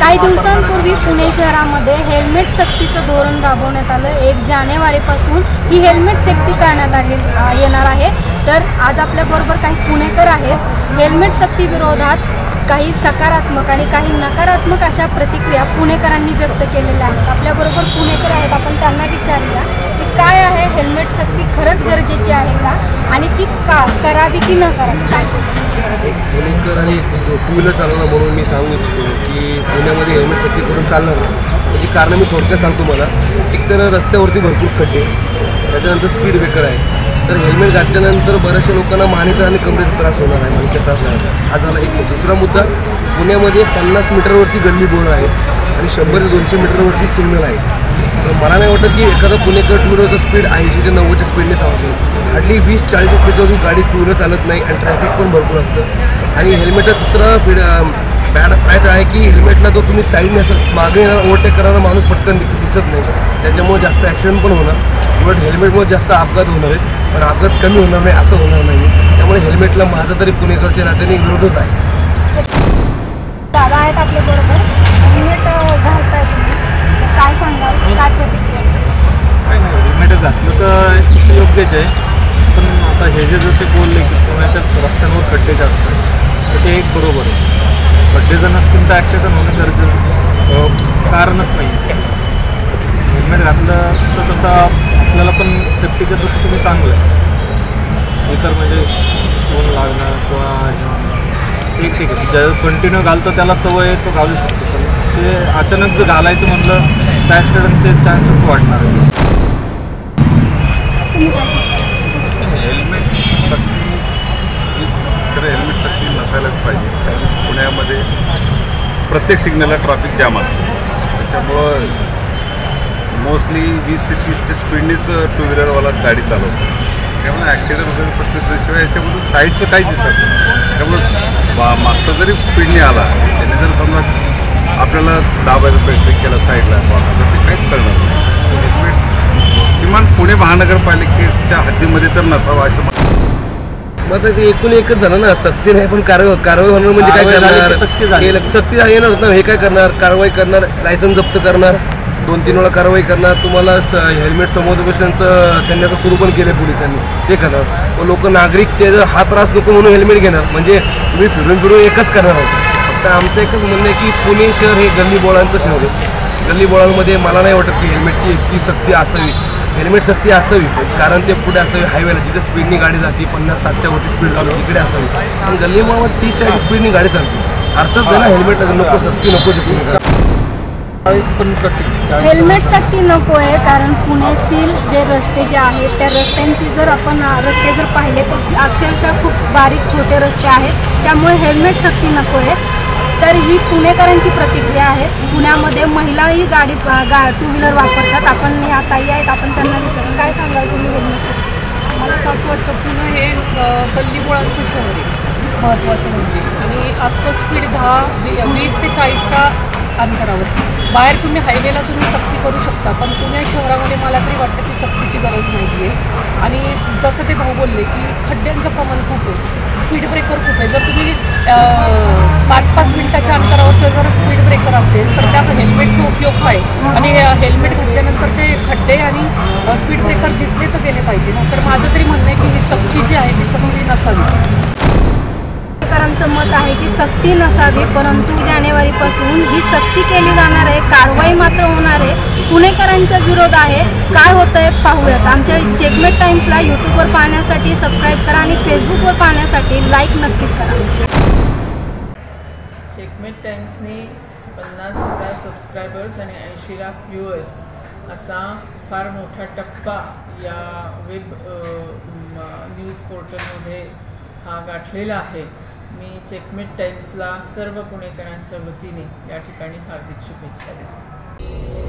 काही दिवसांपूर्वी पुणे शहरामध्ये हेल्मेट सक्तीचं धोरण राबवण्यात आलं. एक जानेवारीपासून ही हेल्मेट सक्ती करण्यात आली येणार आहे. तर आज आपल्याबरोबर काही पुणेकर आहेत. हेल्मेट सक्ती विरोधात काही सकारात्मक आणि काही नकारात्मक अशा प्रतिक्रिया पुणेकरांनी व्यक्त केलेल्या आहेत. आपल्याबरोबर पुणेकर आहेत. आपण त्यांना विचारूया की काय आहे हेल्मेट सक्ती? खरंच गरजेची आहे का? आणि ती का करावी की न करावी? काय पुणेकर आणि टू व्हीलर चालवणार म्हणून मी सांगू इच्छितो की पुण्यामध्ये हेल्मेट सक्ती करून चालणार नाही. त्याची कारणं मी थोडक्यात सांगतो मला. एक तर रस्त्यावरती भरपूर खड्डे त्याच्यानंतर स्पीड ब्रेकर आहेत. तर हेल्मेट घातल्यानंतर बऱ्याचशा लोकांना मानेचा आणि कमरेचा त्रास होणार आहे मणक्यात त्रास होणार आहे. हा झाला एक दुसरा मुद्दा पुण्यामध्ये पन्नास मीटरवरती गल्ली बोर्ड आहेत आणि शंभर ते दोनशे मीटरवरती सिग्नल आहेत. तर मला नाही वाटत की एखादा पुणेकर टू व्हीलरचं स्पीड ऐंशी ते नव्वदच्या स्पीडने चालू हार्डली वीस चाळीस स्पीडवरती गाडी टू व्हीलर चालत नाही आणि ट्रॅफिक पण भरपूर असतं. आणि हेल्मेटचा दुसरा फीड बॅड पॅच आहे की हेल्मेटला जो तुम्ही साईडने असं मागे ओव्हरटेक करणारा माणूस पटकन दिसत नाही. त्याच्यामुळे जास्त ॲक्सिडेंट पण होणार. उलट हेल्मेटमुळे जास्त अपघात होणार आहेत. पण अपघात कमी होणार नाही असं होणार नाही. त्यामुळे हेल्मेटला माझं तरी पुणेकरच्या नात्याने विरोधच आहे. दादा आहेत आपल्याबरोबर हेल्मेट घालतात काय सांगाल? काय प्रतिक्रिया? काय नाही हेल्मेट घातलं तर तसं योग्यच आहे. पण आता हे जे जसे बोलले की पुण्याच्या रस्त्यांवर खड्डे जास्त आहेत तर ते एक बरोबर आहे. खड्डे जर नसतील तर ॲक्सिडेंट होणं गरजेचं कारणच नाही हेल्मेट घातलं तर तसं आपल्याला पण सेफ्टीच्या दृष्टीने चांगलं आहे. इतर म्हणजे कोण लागणं किंवा ठीक ठीक आहे. ज्या कंटिन्यू घालतो त्याला सवय तो घालू शकतो. पण जे अचानक जर घालायचं म्हणलं तर ॲक्सिडेंटचे चान्सेस वाढणार हेल्मेट सक्ती खरं हेल्मेट सक्ती नसायलाच पाहिजे. कारण पुण्यामध्ये प्रत्येक सिग्नलला ट्रॅफिक जाम असतं. त्याच्यामुळं मोस्टली वीस ते तीसच्या स्पीडनेच टू व्हीलरवाला गाडी चालवतो. त्यामुळे ॲक्सिडेंट वगैरे प्रश्न शिवाय याच्यामधून साईडचं काही दिसत नाही. त्यामुळं बा मागचा जरी स्पीडने आला त्याने जर समजा आपल्याला दाबायचा प्रयत्न केला साईडला. तर ते काहीच करणार नाही. हेल्मेट किमान पुणे महानगरपालिकेच्या हद्दीमध्ये तर नसावा असं मग आता ते एकूण एकच झालं ना सक्ती नाही पण कारवाई कारवाई होणार म्हणजे काय करणार की सक्ती झाली. हे सक्ती येणार ना हे काय करणार? कारवाई करणार लायसन जप्त करणार दोन तीन वेळा कारवाई करणार तुम्हाला हेल्मेट समुद्रभूषणचं त्यांनी आता सुरू पण केलं पोलिसांनी. ते करणार. व लोक नागरिक ते जर हा त्रास नको म्हणून हेल्मेट घेणार. म्हणजे तुम्ही फिरून फिरून एकच करणार आहोत. फक्त आमचं एकच म्हणणं आहे की पुणे शहर हे गल्ली बोळांचं शहर आहे. गल्ली बोळांमध्ये मला नाही वाटत की हेल्मेटची इतकी सक्ती असावी. हेल्मेट सक्ती असावी कारण ते पुढे असावी हायवेला जिथे स्पीडनी गाडी जाते पन्नास साठच्या वरती स्पीड घालून तिकडे असावी. पण गल्ली मुळामध्ये तीस चाळीस स्पीडनी गाडी चालते. अर्थात आहे ना हेल्मेट नको सक्ती नको जे पुणे हेल्मेट सक्ती नको आहे कारण पुण्यातील जे रस्ते जे आहेत त्या रस्त्यांची जर आपण रस्ते जर पाहिले तर अक्षरशः खूप बारीक छोटे रस्ते आहेत. त्यामुळे हेल्मेट सक्ती नको आहे. तर ही पुणेकरांची प्रतिक्रिया आहे. पुण्यामध्ये महिलाही गाडी गा टू व्हीलर वापरतात. आपण ह्या ताई आहेत. आपण त्यांना विचारू काय सांगाल तुम्ही मला असं वाटतं पुणे हे गल्लीबोळांचं शहर आहे. महत्त्वाचं म्हणजे. आणि असतं स्पीड दहा वी- वीस ते चाळीसच्या अंतरावर. बाहेर तुम्ही हायवेला तुम्ही सक्ती करू शकता. पण पुणे शहरामध्ये मला तरी वाटतं की सक्तीची गरज नाही आहे आणि जसं ते भाऊ बोलले की खड्ड्यांचं प्रमाण खूप आहे. स्पीड ब्रेकर खूप आहे. जर तुम्ही अ, अंतरावर जर जर स्पीड ब्रेकर असेल तर त्यात हेल्मेटचा उपयोग पाहिजे. आणि हेल्मेट घातल्यानंतर ते खड्डे आणि स्पीड ब्रेकर दिसले तर गेले पाहिजे. ना तर माझं तरी म्हणणं आहे की ही सक्ती जी आहे ती सक्ती नसावीच. पुणेकरांचं मत आहे की सक्ती नसावी परंतु जानेवारीपासून ही सक्ती केली जाणार आहे. कारवाई मात्र होणार आहे. पुणेकरांचा विरोध आहे. काय होतंय पाहूयात. आमच्या चेकमेट टाईम्सला यूट्यूबवर पाहण्यासाठी सबस्क्राईब करा आणि फेसबुकवर पाहण्यासाठी लाईक नक्कीच करा. चेकमेट टाईम्सने पन्नास हजार सबस्क्रायबर्स आणि ऐंशी लाख व्ह्युअर्स असा फार मोठा टप्पा या वेब न्यूज पोर्टलमध्ये हा गाठलेला आहे. मी चेकमेट टाईम्सला सर्व पुणेकरांच्या वतीने या ठिकाणी हार्दिक शुभेच्छा देते.